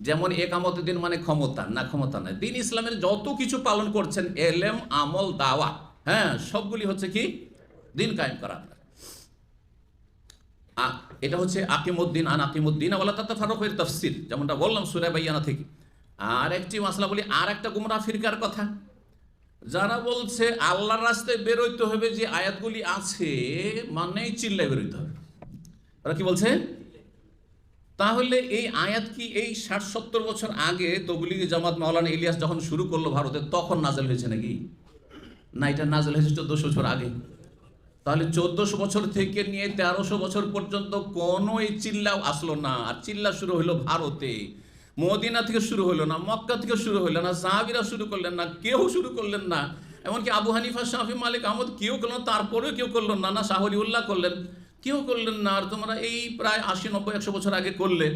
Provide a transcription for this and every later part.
যেমন একামত দিন মানে ক্ষমতা, না ক্ষমতা নয়। দিন ইসলামের যত কিছু পালন করছেন, এলেম, আমল দাওয়া হ্যাঁ সবগুলি হচ্ছে কি? দিন কায়েম করা আপনার। এটা হচ্ছে আকিমুদ্দিন আন আকিমুদ্দিন আওয়ালা তাতে ফারুকের তফসির, যেমনটা বললাম সুরে বাইয়ানা থেকে। আর একটি মাসলা বলি আর একটা গুমরা ফিরকার কথা। যারা বলছে, আল্লাহর রাস্তায় বেরোইতে হবে যে আয়াতগুলি আছে, মানেই চিল্লায় বেরোইতে হবে। ওরা কি বলছে? তাহলে এই আয়াত কি এই ষাট সত্তর বছর আগে তবলিগি জামাত মাওলানা ইলিয়াস যখন শুরু করল ভারতে, তখন নাজেল হয়েছে নাকি? না, এটা নাজেল হয়েছে চোদ্দশো বছর আগে। তাহলে চোদ্দশো বছর থেকে নিয়ে তেরোশো বছর পর্যন্ত কোনো এই চিল্লাও আসলো না। আর চিল্লা শুরু হলো ভারতে। মদিনা থেকে শুরু হলো না, মক্কা থেকে শুরু হলো না, সাহাবিরা শুরু করলেন না, কেউ শুরু করলেন না। এমনকি আবু হানিফা শাহি মালিক, আহমদ, কেউ করলেন তারপরেও কেউ করল না না শাহরি উল্লাহ করলেন। কেউ করলেন না, আর তোমরা এই প্রায় আশি, নব্বই, একশো বছর আগে করলে,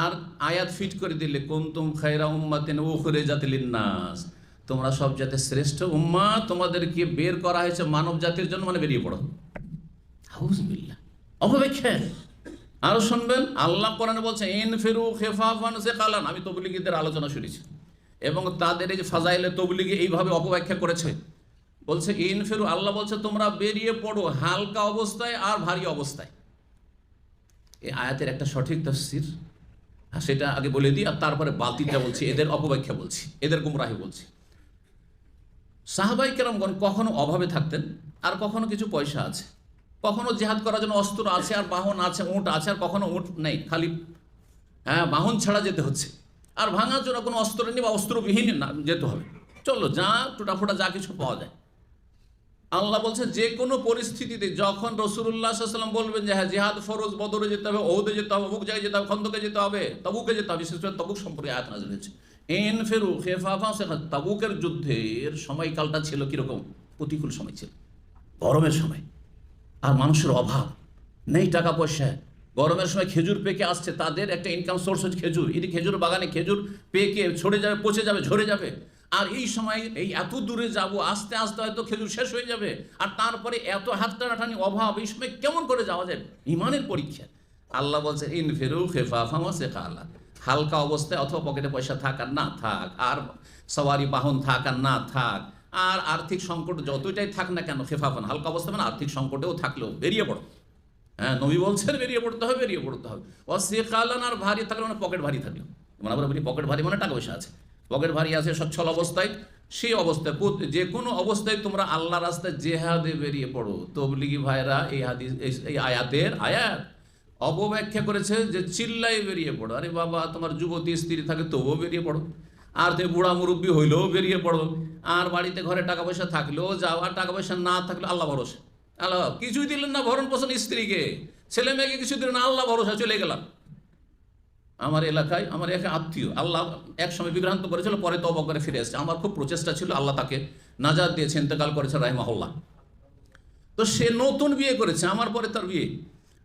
আর আয়াত ফিট করে দিলে, কুন্তুম খায়রা উম্মাতিন উখরে জাতিলিন নাস তোমরা সব জাতের শ্রেষ্ঠ উম্মা তোমাদেরকে বের করা হয়েছে মানব জাতির জন্য মানে বেরিয়ে পড়ো। হাউজবিল্লাহ অপব্যাখ্যা আরও শুনবেন? আল্লাহ কোরআনে বলছে, ইন ফিরু খেফাফান সে কালান আমি তবলিগীদের আলোচনা শুনেছি। এবং তাদের এই যে ফাজাইলে তবলিগি এইভাবে অপব্যাখ্যা করেছে। বলছে, ইন ফিরু, আল্লাহ বলছে, তোমরা বেরিয়ে পড়ো হালকা অবস্থায় আর ভারী অবস্থায়। এই আয়াতের একটা সঠিক তফসির। আর সেটা আগে বলে দিই, আর তারপরে বাতিলটা বলছি, এদের অপব্যাখ্যা বলছি, এদের গুমরাহি বলছি। সাহাবাই কেরামগণ কখনো অভাবে থাকতেন, আর কখনো কিছু পয়সা আছে। কখনো জেহাদ করার জন্য অস্ত্র আছে, আর বাহন আছে, উঁট আছে, আর কখনো উঁট নেই, খালি হ্যাঁ বাহন ছাড়া যেতে হচ্ছে। আর ভাঙার জন্য কোনো অস্ত্র নেই বা অস্ত্রবিহীন না, যেতে হবে। চলো, যা, টুটাফোটা যা কিছু পাওয়া যায়। আল্লাহ বলছে, যে কোনো পরিস্থিতিতে যখন রসুল্লাহ সাল্লাম বলবেন যে হ্যাঁ জিহাদ ফরজ, বদরে যেতে হবে ওহুদে যেতে হবে, অমুক জায়গায় যেতে হবে, খন্দকে যেতে হবে, তবুকে যেতে হবে, বিশেষ করে তবুক সম্পর্কে আয়াত নাজিল হয়েছে। এন ফেরু খেফাফা শেখা তাবুকের যুদ্ধের সময়কালটা ছিল কীরকম? প্রতিকূল সময় ছিল। গরমের সময়। আর মানুষের অভাব। নেই টাকা পয়সা। গরমের সময় খেজুর পেকে আসছে, তাদের একটা ইনকাম সোর্স হচ্ছে খেজুর। এটি খেজুর বাগানে খেজুর পেকে ছড়ে যাবে, পচে যাবে, ঝরে যাবে। আর এই সময় এই এত দূরে যাব, আস্তে আস্তে হয়তো খেজুর শেষ হয়ে যাবে। আর তারপরে এত হাত টানাটানি অভাব, এই সময় কেমন করে যাওয়া যায়? ইমানের পরীক্ষা। আল্লাহ বলছে, ইন ফেরু ফামা শেখা আল্লাহ হালকা অবস্থায় অথবা পকেটে পয়সা থাক আর না থাক, আর সওয়ারি বাহন থাক আর না থাক, আর আর্থিক সংকট যতটাই থাক না কেন, খেফাফান, হালকা অবস্থা মানে আর্থিক সংকটেও থাকলেও বেরিয়ে পড়ো। হ্যাঁ নবী বলছেন, বেরিয়ে পড়তে হবে, বেরিয়ে পড়তে হবে। কালান আর ভারী থাকলে মানে পকেট ভারী থাকল। মানে বলি পকেট ভারী মানে টাকা পয়সা আছে। পকেট ভারী আছে, সচ্ছল অবস্থায়, সেই অবস্থায় যে কোনো অবস্থায় তোমরা আল্লাহ রাস্তায় জেহাদে বেরিয়ে পড়ো। তবলিগি ভাইরা এই হাদিস এই- এই আয়াতের আয়াত অপব্যাখ্যা করেছে যে চিল্লাই বেরিয়ে পড়ো। আরে বাবা, তোমার যুবতী, স্ত্রী থাকে, তবুও বেরিয়ে পড়ো। আর তুমি বুড়া মুরব্বী হইলেও বেরিয়ে পড়ো। আর বাড়িতে ঘরে টাকা পয়সা থাকলেও যাও, আর টাকা পয়সা না থাকলে আল্লাহ ভরসা। আল্লাহ, কিছুই দিলেন না ভরণ পোষণ স্ত্রীকে। ছেলে মেয়েকে কিছু দিলেন না, আল্লাহ ভরসা চলে গেলাম। আমার এলাকায় আমার এক আত্মীয়, আল্লাহ এক সময় বিভ্রান্ত করেছিল, পরে তবা করে ফিরে এসেছে। আমার খুব প্রচেষ্টা ছিল, আল্লাহ তাকে নাজাদ দিয়েছে, ইন্তেকাল করেছে, রাহিমাহুল্লাহ। তো সে নতুন বিয়ে করেছে, আমার পরে তার বিয়ে।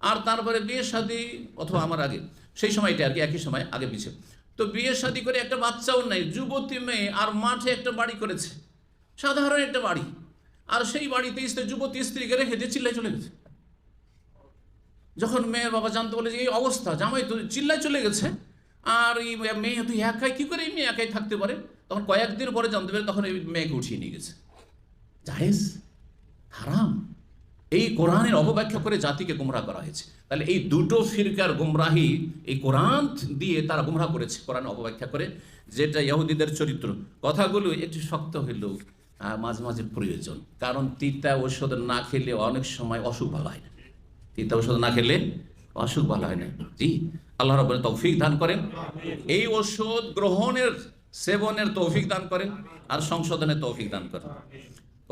আর তারপরে বিয়ে শাদি অথবা আমার আগে, সেই সময়টা আর কি, একই সময় আগে পিছিয়ে তো বিয়ে শাদি করে একটা বাচ্চাও নেই, যুবতী মেয়ে, আর মাঠে একটা বাড়ি করেছে। সাধারণ একটা বাড়ি। আর সেই বাড়িতে স্ত্রী, যুবতী স্ত্রীকে রেখে দিয়ে চিল্লাই চলে গেছে। যখন মেয়ের বাবা জানতে বলে যে, এই অবস্থা, জামাই তো চিল্লায় চলে গেছে। আর এই মেয়ে তুই একাই, কী করে এই মেয়ে একাই থাকতে পারে? তখন কয়েকদিন পরে জানতে পারে তখন এই মেয়েকে উঠিয়ে নিয়ে গেছে। জাহেজ হারাম। এই কোরআনের অপব্যাখ্যা করে জাতিকে গুমরা করা হয়েছে। তাহলে এই দুটো ফিরকার গুমরাহি এই কোরআন দিয়ে তারা গুমরা করেছে, কোরআন অপব্যাখ্যা করে, যেটা ইহুদিদের চরিত্র। কথাগুলো একটু শক্ত হইলেও মাঝে মাঝে প্রয়োজন। কারণ তিতা ঔষধ না খেলে অনেক সময় অসুখ ভালো হয় না। তিতা ওষুধ না খেলে অসুখ ভালো হয় না। জি, আল্লাহ রব তৌফিক দান করেন। এই ওষুধ গ্রহণের, সেবনের তৌফিক দান করেন আর সংশোধনের তৌফিক দান করেন।